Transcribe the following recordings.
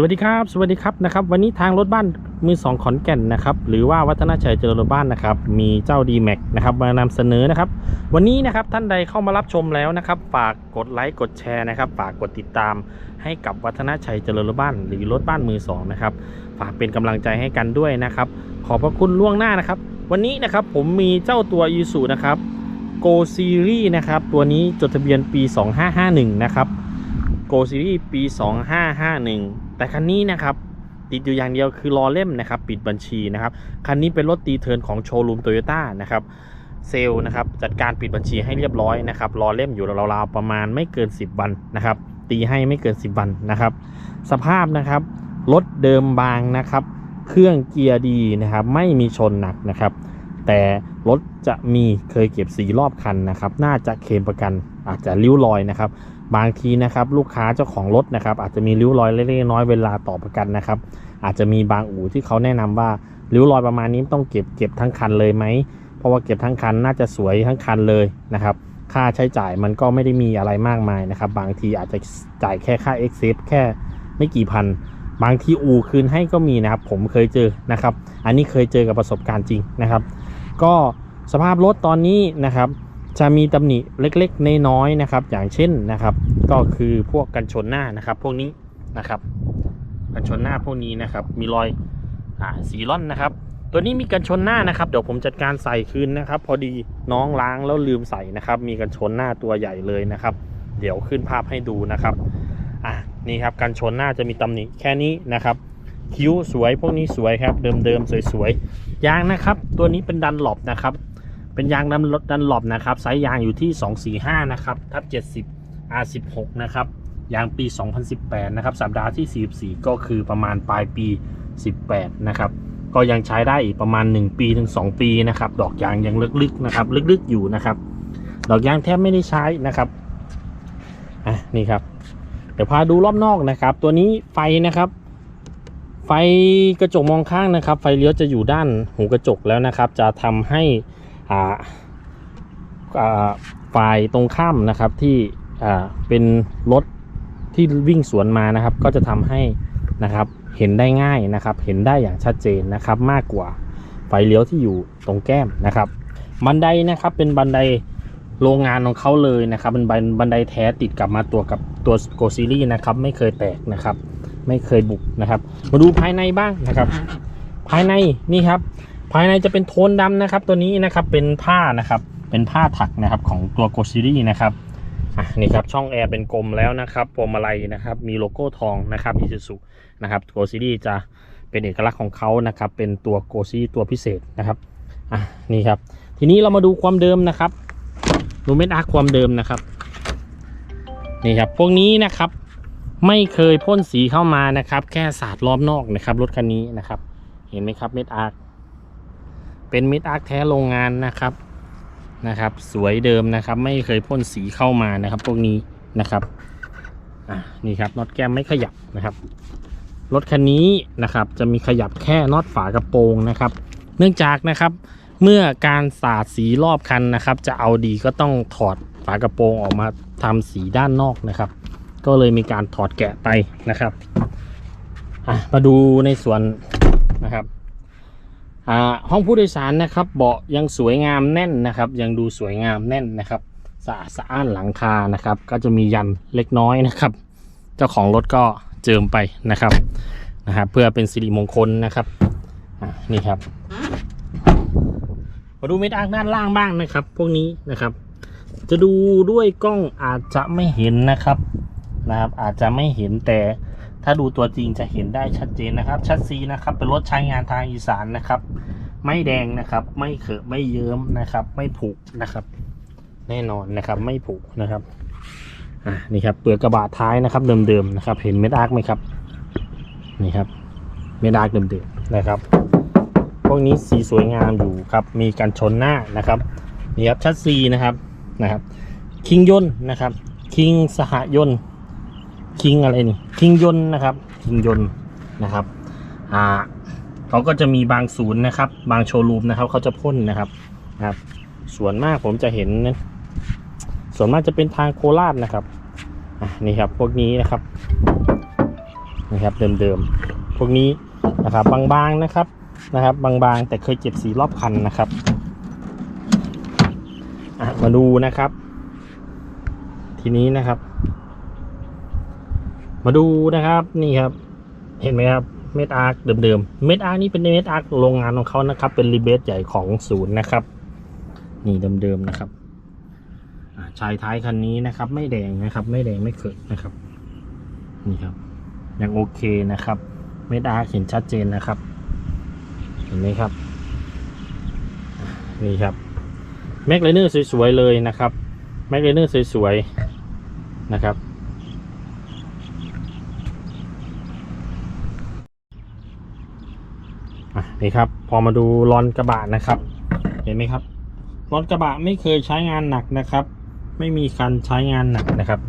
สวัสดีครับ สวัสดีครับนะครับ วันนี้ทางรถบ้านมือสองขอนแก่นนะครับ หรือว่าวัฒนาชัยเจริญรถบ้านนะครับ มีเจ้า d m a x นะครับมานำเสนอนะครับ วันนี้นะครับท่านใดเข้ามารับชมแล้วนะครับ ฝากกดไลค์กดแชร์นะครับฝากกดติดตามให้กับวัฒนาชัยเจริญรถบ้าน หรือรถบ้านมือสองนะครับฝากเป็นกำลังใจให้กันด้วยนะครับ ขอบพระคุณล่วงหน้านะครับ วันนี้นะครับผมมีเจ้าตัว i s u นะครับ Go Series นะครับตัวนี้จดทะเบียนปี 2551 นะครับ Go Series ปี 2551 แต่คันนี้นะครับติดอยู่อย่างเดียวคือรอเล่มนะครับปิดบัญชีนะครับคันนี้เป็นรถตีเทินของโชว์รูมโตโยต้านะครับเซลล์นะครับจัดการปิดบัญชีให้เรียบร้อยนะครับรอเล่มอยู่ราวๆประมาณไม่เกิน 10 วันนะครับ ตีให้ไม่เกิน 10 วันนะครับ สภาพนะครับรถเดิมบางนะครับ เครื่องเกียร์ดีนะครับ ไม่มีชนหนักนะครับ แต่รถจะมีเคยเก็บสีรอบคันนะครับ น่าจะเคลมประกันอาจจะริ้วรอยนะครับ บางทีนะครับลูกค้าเจ้าของรถนะครับอาจจะมีริ้วรอยเล็กๆน้อยเวลาต่อประกันนะครับอาจจะมีบางอู่ที่เขาแนะนำว่าริ้วรอยประมาณนี้ต้องเก็บเก็บทั้งคันเลยไหมเพราะว่าเก็บทั้งคันน่าจะสวยทั้งคันเลยนะครับค่าใช้จ่ายมันก็ไม่ได้มีอะไรมากมายนะครับบางทีอาจจะจ่ายแค่ค่าเอ็กเซแค่ไม่กี่พัน บางทีอู่คืนให้ก็มีนะครับ ผมเคยเจอนะครับ อันนี้เคยเจอกับประสบการณ์จริงนะครับ ก็สภาพรถตอนนี้นะครับ จะมีตำหนิเล็กๆ น้อยๆนะครับ อย่างเช่นนะครับ ก็คือพวกกันชนหน้านะครับ พวกนี้นะครับ กันชนหน้าพวกนี้นะครับ มีรอยอ่าสีร่อนนะครับ ตัวนี้มีกันชนหน้านะครับ เดี๋ยวผมจัดการใส่คืนนะครับ พอดีน้องล้างแล้วลืมใส่นะครับ มีกันชนหน้าตัวใหญ่เลยนะครับ เดี๋ยวขึ้นภาพให้ดูนะครับอะนี่ครับกันชนหน้าจะมีตำหนิแค่นี้นะครับคิ้วสวยพวกนี้สวยครับ เดิมๆสวยๆยางนะครับ ตัวนี้เป็นดันหลบนะครับ เป็นยางดันดันหลบนะครับไซส์ยางอยู่ที่ 245 นะครับทับ70 R16 นะครับยางปี 2018 นะครับ สัปดาห์ที่ 44 ก็คือประมาณปลายปี 18 นะครับ ก็ยังใช้ได้อีกประมาณ 1 ปีถึง 2 ปีนะครับ ดอกยางยังลึกๆนะครับ ลึกๆอยู่นะครับ ดอกยางแทบไม่ได้ใช้นะครับอะนี่ครับ เดี๋ยวพาดูรอบนอกนะครับ ตัวนี้ไฟนะครับ ไฟกระจกมองข้างนะครับ ไฟเลี้ยวจะอยู่ด้านหูกระจกแล้วนะครับ จะทำให้ ฝ่ายตรงข้ามนะครับที่เป็นรถที่วิ่งสวนมานะครับ ก็จะทำให้นะครับเห็นได้ง่ายนะครับ เห็นได้อย่างชัดเจนนะครับ มากกว่าไฟเลี้ยวที่อยู่ตรงแก้มนะครับ บันไดนะครับเป็นบันไดโรงงานของเขาเลยนะครับเป็นบันบันไดแท้ติดกลับมาตัวกับตัวโกซีรีนะครับ ไม่เคยแตกนะครับ ไม่เคยบุกนะครับ มาดูภายในบ้างนะครับ ภายในนี่ครับ ภายในจะเป็นโทนดำนะครับ ตัวนี้นะครับเป็นผ้านะครับ เป็นผ้าถักนะครับของตัวโกซิรี่นะครับอะนี่ครับช่องแอร์เป็นกลมแล้วนะครับพวงมาลัยนะครับ มีโลโก้ทองนะครับอิซูซุนะครับโกซิรี่จะเป็นเอกลักษณ์ของเขานะครับ เป็นตัวโกซิตัวพิเศษนะครับอะนี่ครับ ทีนี้เรามาดูความเดิมนะครับดูเม็ดอาร์ความเดิมนะครับนี่ครับพวกนี้นะครับไม่เคยพ่นสีเข้ามานะครับ แค่สาดรอบนอกนะครับรถคันนี้นะครับ เห็นไหมครับเม็ดอาร์ เป็นม็ดอาร์คแท้โรงงานนะครับนะครับ สวยเดิมนะครับ ไม่เคยพ่นสีเข้ามานะครับ พวกนี้นะครับอะนี่ครับน็อตแก้มไม่ขยับนะครับรถคันนี้นะครับจะมีขยับแค่น็อตฝากระโปรงนะครับ เนื่องจากนะครับเมื่อการสาดสีรอบคันนะครับ จะเอาดีก็ต้องถอดฝากระโปรงออกมาทำสีด้านนอกนะครับ ก็เลยมีการถอดแกะไปนะครับอะมาดูในส่วนนะครับ ห้องผู้โดยสารนะครับ เบาะยังสวยงามแน่นนะครับ ยังดูสวยงามแน่นนะครับสะอาดสะอ้านหลังคานะครับ ก็จะมียันเล็กน้อยนะครับ เจ้าของรถก็เจิมไปนะครับนะครับเพื่อเป็นสิริมงคลนะครับนี่ครับมาดูเม็ดอาร์คด้านล่างบ้างนะครับ พวกนี้นะครับ จะดูด้วยกล้องอาจจะไม่เห็นนะครับนะครับ อาจจะไม่เห็นแต่ ถ้าดูตัวจริงจะเห็นได้ชัดเจนนะครับชัดซีนะครับ เป็นรถใช้งานทางอีสานนะครับ ไม่แดงนะครับ ไม่เขอะไม่เยิ้มนะครับ ไม่ผุนะครับ แน่นอนนะครับไม่ผุนะครับอ่านี่ครับเปลือกกระบะท้ายนะครับ เดิมๆนะครับ เห็นเม็ดอาร์คไหมครับนี่ครับเม็ดอาร์คเดิมๆนะครับพวกนี้สีสวยงามอยู่ครับ มีการชนหน้านะครับนี่ครับชัดซีนะครับนะครับ คิงยนนะครับ คิงสหยนต์ คิงอะไรนี่คิงยนต์นะครับคิงยนต์นะครับอ่าเขาก็จะมีบางศูนย์นะครับ บางโชว์รูมนะครับเขาจะพ่นนะครับนะครับ ส่วนมากผมจะเห็น ส่วนมากจะเป็นทางโคราชนะครับอะนี่ครับพวกนี้นะครับนะครับเดิมๆพวกนี้นะครับบางๆนะครับนะครับ บางๆแต่เคยเจ็บสีรอบคันนะครับอะมาดูนะครับ ทีนี้นะครับ มาดูนะครับนี่ครับ เห็นไหมครับเม็ดอาร์คเดิมๆเม็ดอาร์คนี่เป็นเม็ดอาร์คโรงงานของเขานะครับ เป็นรีเบสใหญ่ของศูนย์นะครับ นี่เดิมๆนะครับชายท้ายคันนี้นะครับ ไม่แดงนะครับ ไม่แดงไม่เขิดนะครับ นี่ครับ ยังโอเคนะครับเม็ดอาร์คเห็นชัดเจนนะครับ เห็นไหมครับนี่ครับแม็กไลเนอร์สวยๆเลยนะครับแม็กไลเนอร์สวยๆนะครับ อะ นี่ครับ พอมาดูรอนกระบะนะครับ เห็นไหมครับรอนกระบะไม่เคยใช้งานหนักนะครับ ไม่มีการใช้งานหนักนะครับ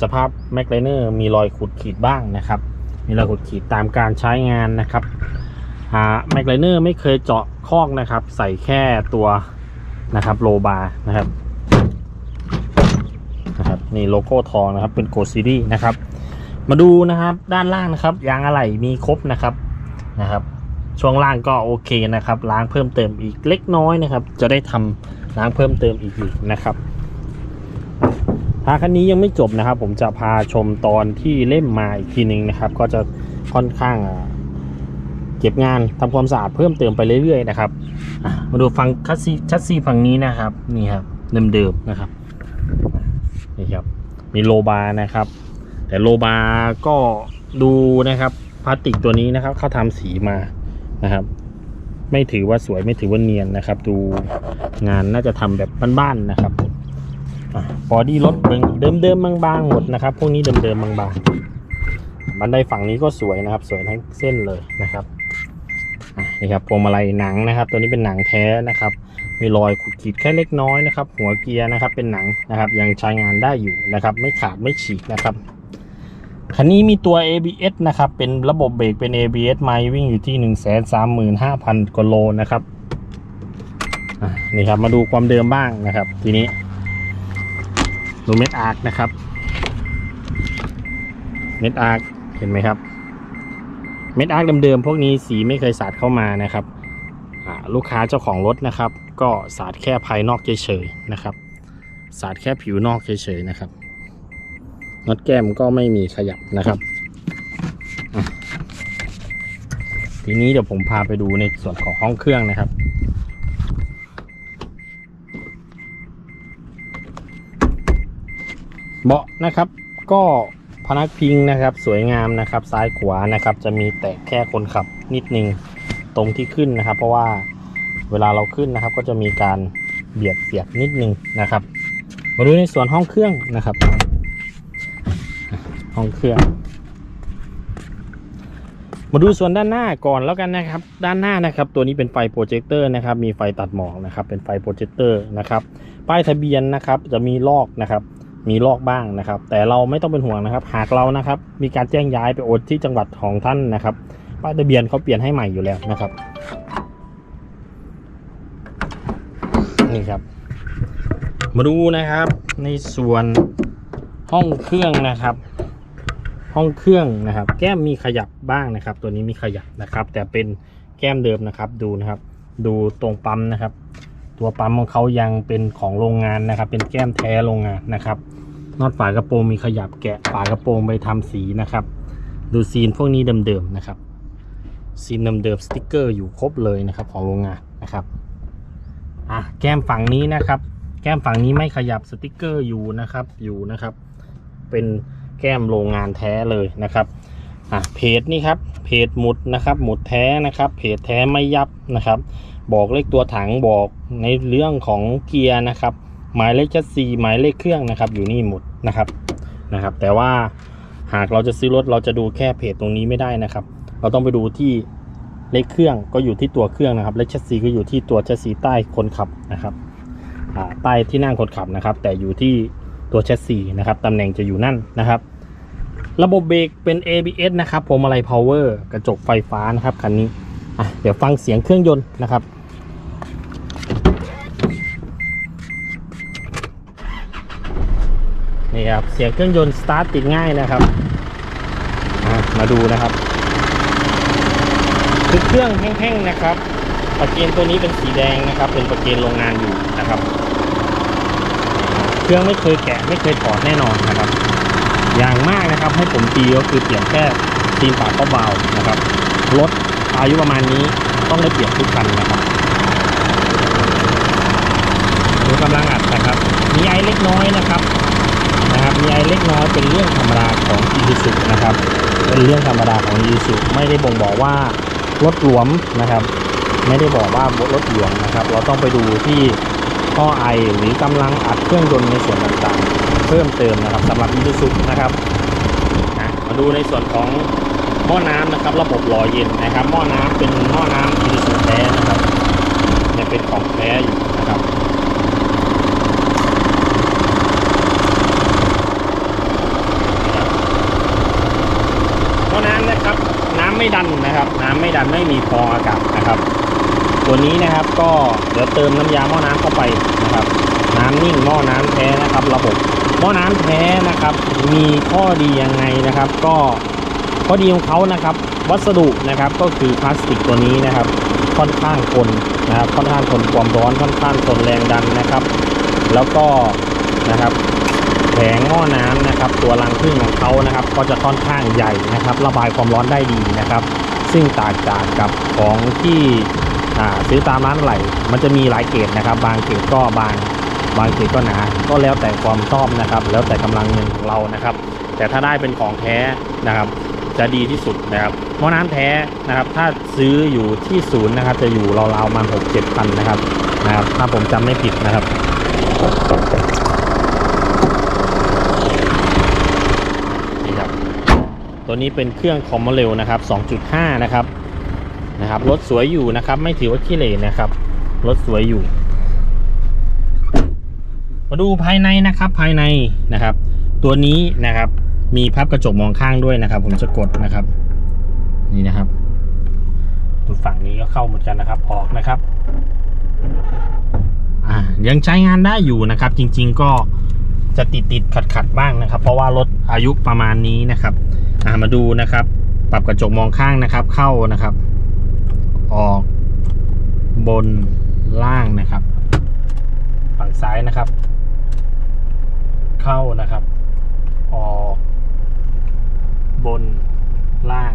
สภาพแม็กไลเนอร์มีรอยขุดขีดบ้างนะครับ มีรอยขุดขีดตามการใช้งานนะครับแม็กไลเนอร์ไม่เคยเจาะคอกนะครับ ใส่แค่ตัวนะครับโลบาร์นะครับนะครับนี่โลโก้ทองนะครับเป็นโกซีดีนะครับ มาดูนะครับด้านล่างนะครับยางอะไหล่มีครบนะครับนะครับ ช่วงล่างก็โอเคนะครับ ล้างเพิ่มเติมอีกเล็กน้อยนะครับ จะได้ทำล้างเพิ่มเติมอีกอยู่นะครับพาคันนี้ยังไม่จบนะครับ ผมจะพาชมตอนที่เล่มมาอีกทีหนึ่งนะครับ ก็จะค่อนข้างเก็บงานทำความสะอาดเพิ่มเติมไปเรื่อยๆนะครับมาดูฟังคัสซีชัสซีฝั่งนี้นะครับนี่ครับเดิมๆนะครับนี่ครับมีโลบาร์นะครับ แต่โลบาร์ก็ดูนะครับพลาสติกตัวนี้นะครับเขาทำสีมา นะครับ ไม่ถือว่าสวยไม่ถือว่าเนียนนะครับ ดูงานน่าจะทำแบบบ้านๆนะครับบอดี้รถเดิมๆบางๆหมดนะครับ พวกนี้เดิมๆบางๆบันไดฝั่งนี้ก็สวยนะครับ สวยทั้งเส้นเลยนะครับนี่ครับพวงมาลัยหนังนะครับ ตัวนี้เป็นหนังแท้นะครับ มีรอยขูดขีดแค่เล็กน้อยนะครับ หัวเกียร์นะครับเป็นหนังนะครับ ยังใช้งานได้อยู่นะครับ ไม่ขาดไม่ฉีกนะครับ คันนี้มีตัว ABS นะครับ เป็นระบบเบรกเป็น ABS ไมล์วิ่งอยู่ที่ 1 3 5 0 0 0กว่าโลนะครับนี่ครับมาดูความเดิมบ้างนะครับ ทีนี้ดูเม็ดอาร์คนะครับ เม็ดอาร์คเห็นไหมครับ เม็ดอาร์คเดิมๆพวกนี้สีไม่เคยสาดเข้ามานะครับลูกค้าเจ้าของรถนะครับ ก็สาดแค่ภายนอกเฉยๆนะครับ สาดแค่ผิวนอกเฉยๆนะครับ น็อตแก้มก็ไม่มีขยับนะครับ ทีนี้เดี๋ยวผมพาไปดูในส่วนของห้องเครื่องนะครับ เบาะนะครับก็พนักพิงนะครับสวยงามนะครับซ้ายขวานะครับจะมีแตกแค่คนขับนิดนึงตรงที่ขึ้นนะครับ เพราะว่าเวลาเราขึ้นนะครับ ก็จะมีการเบียดเสียดนิดนึงนะครับ มาดูในส่วนห้องเครื่องนะครับ ห้องเครื่อง มาดูส่วนด้านหน้าก่อนแล้วกันนะครับ ด้านหน้านะครับ ตัวนี้เป็นไฟโปรเจคเตอร์นะครับ มีไฟตัดหมอกนะครับ เป็นไฟโปรเจคเตอร์นะครับ ป้ายทะเบียนนะครับ จะมีลอกนะครับ มีลอกบ้างนะครับ แต่เราไม่ต้องเป็นห่วงนะครับ หากเรานะครับ มีการแจ้งย้ายไปโอนที่จังหวัดของท่านนะครับ ป้ายทะเบียนเขาเปลี่ยนให้ใหม่อยู่แล้วนะครับ นี่ครับมาดูนะครับในส่วนห้องเครื่องนะครับ ห้องเครื่องนะครับ แก้มมีขยับบ้างนะครับ ตัวนี้มีขยับนะครับ แต่เป็นแก้มเดิมนะครับ ดูนะครับ ดูตรงปั๊มนะครับ ตัวปั๊มของเขายังเป็นของโรงงานนะครับ เป็นแก้มแท้โรงงานนะครับนอตฝากระโปรงมีขยับแกะฝากระโปรงไปทำสีนะครับ ดูซีนพวกนี้เดิมๆนะครับ ซีนเดิมๆสติกเกอร์อยู่ครบเลยนะครับ ของโรงงานนะครับอะแก้มฝั่งนี้นะครับ แก้มฝั่งนี้ไม่ขยับสติกเกอร์อยู่นะครับอยู่นะครับ เป็น แก้มโรงงานแท้เลยนะครับอะเพจนี่ครับเพจหมุดนะครับหมุดแท้นะครับเพจแท้ไม่ยับนะครับ บอกเลขตัวถังบอกในเรื่องของเกียร์นะครับ หมายเลขชัดซีหมายเลขเครื่องนะครับ อยู่นี่หมดนะครับนะครับ แต่ว่าหากเราจะซื้อรถเราจะดูแค่เพจตรงนี้ไม่ได้นะครับ เราต้องไปดูที่เลขเครื่องก็อยู่ที่ตัวเครื่องนะครับเลขชัดซีก็อยู่ที่ตัวชัดซีใต้คนขับนะครับอ่าใต้ที่นั่งคนขับนะครับ แต่อยู่ที่ตัวแชสซีนะครับตำแหน่งจะอยู่นั่นนะครับ ระบบเบรกเป็น ABS นะครับพวงมาลัย power กระจกไฟฟ้านะครับคันนี้อะเดี๋ยวฟังเสียงเครื่องยนต์นะครับนี่ครับเสียงเครื่องยนต์สตาร์ทติดง่ายนะครับมาดูนะครับคือเครื่องแห้งๆนะครับปะเกนตัวนี้เป็นสีแดงนะครับ เป็นปะเกนโรงงานอยู่นะครับ เครื่องไม่เคยแกะไม่เคยถอดแน่นอนนะครับ อย่างมากนะครับ ให้ผมตีก็คือเปลี่ยนแค่ตีนปากก็เบานะครับรถอายุประมาณนี้ต้องได้เปลี่ยนทุกคันนะครับดูกำลังอัดนะครับ มีไอเล็กน้อยนะครับนะครับ มีไอเล็กน้อยเป็นเรื่องธรรมดาของอีซูซุนะครับ เป็นเรื่องธรรมดาของอีซูซุไม่ได้บ่งบอกว่ารถหลวมนะครับ ไม่ได้บอกว่ารถหลวมนะครับ เราต้องไปดูที่ท่อไอหรือกำลังอัดเครื่องยนต์ในส่วนต่างๆ พิ่มเติมนะครับสำหรับอีซูซุนะครับมาดูในส่วนของหม้อน้ำนะครับ ระบบหล่อเย็นนะครับหม้อน้ำเป็นหม้อน้ำอีซูซุแท้นะครับยังเป็นของแท้อยู่นะครับเพราะน้ำนะครับน้ำไม่ดันนะครับ น้ำไม่ดันไม่มีฟองอากาศนะครับ ตัวนี้นะครับก็เดี๋ยวเติมน้ำยาหม้อน้ำเข้าไปนะครับ น้ำนิ่งหม้อน้ำแท้นะครับ ระบบ หม้อน้ำแท้นะครับ มีข้อดียังไงนะครับ ก็ข้อดีของเขานะครับ วัสดุนะครับก็คือพลาสติกตัวนี้นะครับ ค่อนข้างทนนะครับ ค่อนข้างทนความร้อนค่อนข้างทนแรงดันนะครับ แล้วก็นะครับแผงหม้อน้ำนะครับ ตัวรังพึ่งของเขานะครับ ก็จะค่อนข้างใหญ่นะครับ ระบายความร้อนได้ดีนะครับ ซึ่งต่างจากกับของที่ซื้อตามร้านอะไหลมันจะมีหลายเกรดนะครับ บางเกรดก็บาง บางเกรดก็หนา ก็แล้วแต่ความชอบนะครับ แล้วแต่กำลังเงินของเรานะครับ แต่ถ้าได้เป็นของแท้นะครับ จะดีที่สุดนะครับหม้อน้ำแท้นะครับ ถ้าซื้ออยู่ที่ศูนย์นะครับ จะอยู่ราวๆมาณหกเจ็ดพันนะครับนะครับ ถ้าผมจำไม่ผิดนะครับนี่ครับ ตัวนี้เป็นเครื่องคอมมอเรลนะครับ 2.5 นะครับนะครับรถสวยอยู่นะครับ ไม่ถือว่าขี้เหร่นะครับรถสวยอยู่ มาดูภายในนะครับภายในนะครับ ตัวนี้นะครับ มีพับกระจกมองข้างด้วยนะครับ ผมจะกดนะครับ นี่นะครับดูฝั่งนี้ก็เข้าเหมือนกันนะครับ ออกนะครับอ่ายังใช้งานได้อยู่นะครับ จริง ๆก็จะติดติดขัดขัดๆบ้างนะครับ เพราะว่ารถอายุประมาณนี้นะครับอ่ามาดูนะครับ ปรับกระจกมองข้างนะครับ เข้านะครับ ออกบนล่างนะครับ ฝั่งซ้ายนะครับ เข้านะครับ ออกบนล่าง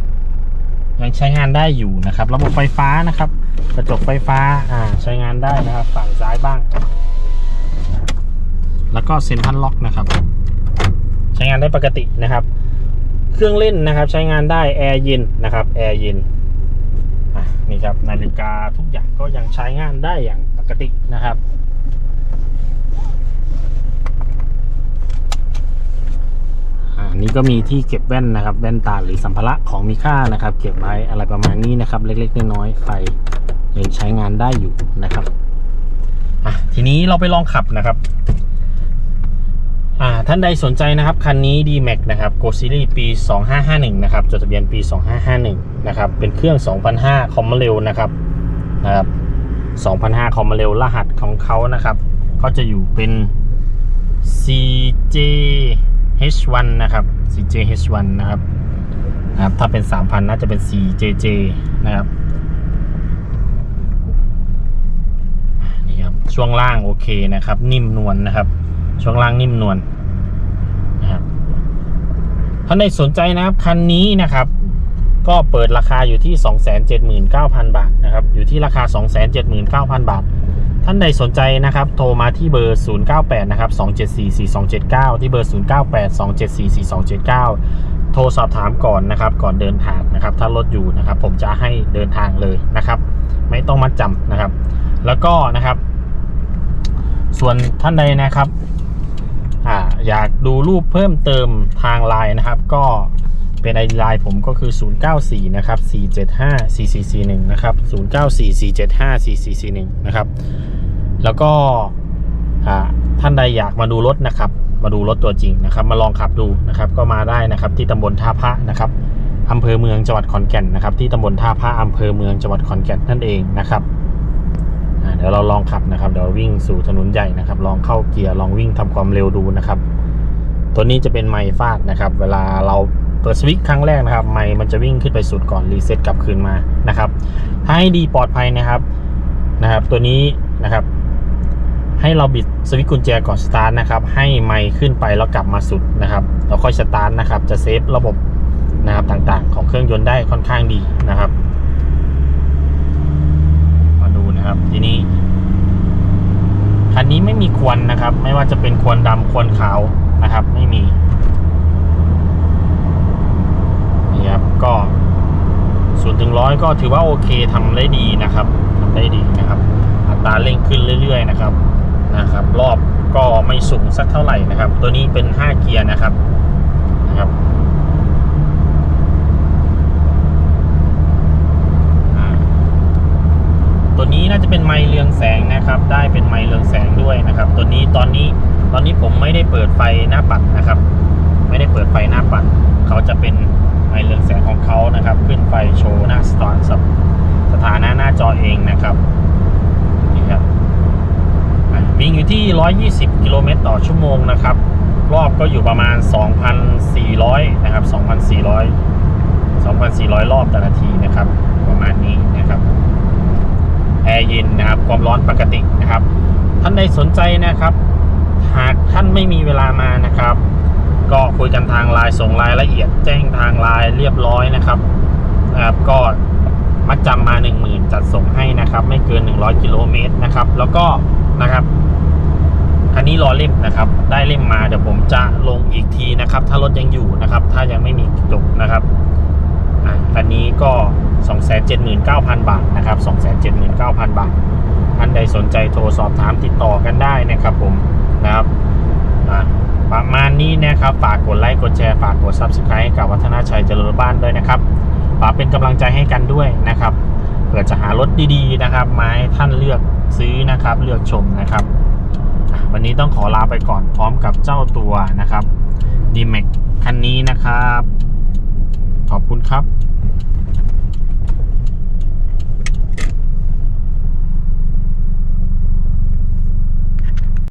ยังใช้งานได้อยู่นะครับ ระบบไฟฟ้านะครับ กระจกไฟฟ้าอ่าใช้งานได้นะครับ ฝั่งซ้ายบ้าง แล้วก็เซ็นทรัลล็อกนะครับ ใช้งานได้ปกตินะครับ เครื่องเล่นนะครับ ใช้งานได้แอร์เย็นนะครับแอร์เย็นนี่ครับนาฬิกาทุกอย่างก็ยังใช้งานได้อย่างปกตินะครับ อ่า นี่ก็มีที่เก็บแว่นนะครับ แว่นตาหรือสัมภาระของมีค่านะครับ เก็บไว้อะไรประมาณนี้นะครับ เล็กๆน้อยๆไฟยังใช้งานได้อยู่นะครับอะทีนี้เราไปลองขับนะครับอ่าท่านใดสนใจนะครับ คันนี้ D-Max นะครับ Go Series ปี 2551 นะครับจดทะเบียนปี 2551 นะครับ เป็นเครื่อง 2005 คอมมาเร็วนะครับนะครับ 2005 คอมมาเร็วรหัสของเขานะครับ ก็จะอยู่เป็น H1 นะครับ CJH1 นะครับนะครับ ถ้าเป็น 3,000 น่าจะเป็น 4JJ นะครับนี่ครับ ช่วงล่างโอเคนะครับ นิ่มนวลนะครับ ช่วงล่างนิ่มนวลนะครับท่านใดสนใจนะครับ คันนี้นะครับ ก็เปิดราคาอยู่ที่ 279,000 บาทนะครับ อยู่ที่ราคา 279,000 บาท ท่านใดสนใจนะครับ โทรมาที่เบอร์ 098 นะครับ 2744279 ที่เบอร์ 098 2744279 โทรสอบถามก่อนนะครับ ก่อนเดินทางนะครับ ถ้ารถอยู่นะครับ ผมจะให้เดินทางเลยนะครับ ไม่ต้องมัดจำนะครับ แล้วก็นะครับ ส่วนท่านใดนะครับออยากดูรูปเพิ่มเติมทางไลน์นะครับ ก็ เป็นไอดีไลน์ผมก็คือ 094 นะครับ 475 4441 นะครับ 094 475 4441 นะครับ แล้วก็ท่านใดอยากมาดูรถนะครับ มาดูรถตัวจริงนะครับ มาลองขับดูนะครับ ก็มาได้นะครับที่ตำบลท่าพระนะครับอำเภอเมืองจังหวัดขอนแก่นนะครับ ที่ตำบลท่าพระอำเภอเมืองจังหวัดขอนแก่นนั่นเองนะครับเดี๋ยวเราลองขับนะครับเดี๋ยววิ่งสู่ถนนใหญ่นะครับ ลองเข้าเกียร์ลองวิ่งทำความเร็วดูนะครับ ตัวนี้จะเป็นไม้ฟาดนะครับ เวลาเรา เปิดสวิตช์ครั้งแรกนะครับไมค์มันจะวิ่งขึ้นไปสุดก่อนรีเซ็ตกลับคืนมานะครับถ้าให้ดีปลอดภัยนะครับนะครับ ตัวนี้นะครับ ให้เราบิดสวิตช์กุญแจก่อนสตาร์ทนะครับให้ไมค์ขึ้นไปแล้วกลับมาสุดนะครับแล้วค่อยสตาร์ทนะครับ จะเซฟระบบนะครับต่างๆ ของเครื่องยนต์ได้ค่อนข้างดีนะครับมาดูนะครับทีนี้คันนี้ไม่มีควันนะครับ ไม่ว่าจะเป็นควันดำควันขาวนะครับ ไม่มีนี่ครับ ก็ศูนย์ถึงร้อยก็ถือว่าโอเคทำได้ดีนะครับทำได้ดีนะครับ อัตราเร่งขึ้นเรื่อยๆนะครับนะครับ รอบก็ไม่สูงสักเท่าไหร่นะครับ ตัวนี้เป็น 5 เกียร์นะครับอ่าตัวนี้น่าจะเป็นไมค์เรืองแสงนะครับ ได้เป็นไมค์เรืองแสงด้วยนะครับ ตัวนี้ตอนนี้ตอนนี้ผมไม่ได้เปิดไฟหน้าปัดนะครับ ไม่ได้เปิดไฟหน้าปัด เขาจะเป็นไมค์เรืองแสงของเขานะครับ ขึ้นไฟโชว์หน้าสตาร์ทสถานะหน้าจอเองนะครับ นี่ครับอะวิ่งอยู่ที่ 120 กิโลเมตรต่อชั่วโมงนะครับ รอบก็อยู่ประมาณ 2,400 นะครับ 2,400 2,400 รอบ ต่อนาทีนะครับ ประมาณนี้นะครับแอร์เย็นนะครับความร้อนปกตินะครับ ท่านใดสนใจนะครับ หากท่านไม่มีเวลามานะครับ ก็คุยกันทางไลน์ส่งรายละเอียด แจ้งทางไลน์เรียบร้อยนะครับนะครับก็มัดจำมา 10,000 จัดส่งให้นะครับ ไม่เกิน 100 กิโลเมตรนะครับ แล้วก็นะครับคันนี้รอเล่มนะครับ ได้เล่มมาเดี๋ยวผมจะลงอีกทีนะครับ ถ้ารถยังอยู่นะครับ ถ้ายังไม่มีจบนะครับ คันนี้ก็ 279,000 บาทนะครับ 279,000 บาทท่านใดสนใจโทรสอบถามติดต่อกันได้นะครับผมนะครับอะประมาณนี้นะครับ ฝากกดไลค์กดแชร์ฝากกด Subscribe ให้กับวัฒนาชัยเจริญบ้านด้วยนะครับฝากเป็นกำลังใจให้กันด้วยนะครับเผื่อจะหารถดีๆนะครับมาให้ท่านเลือกซื้อนะครับ เลือกชมนะครับ วันนี้ต้องขอลาไปก่อนพร้อมกับเจ้าตัวนะครับ d m a x คันนี้นะครับ ขอบคุณครับ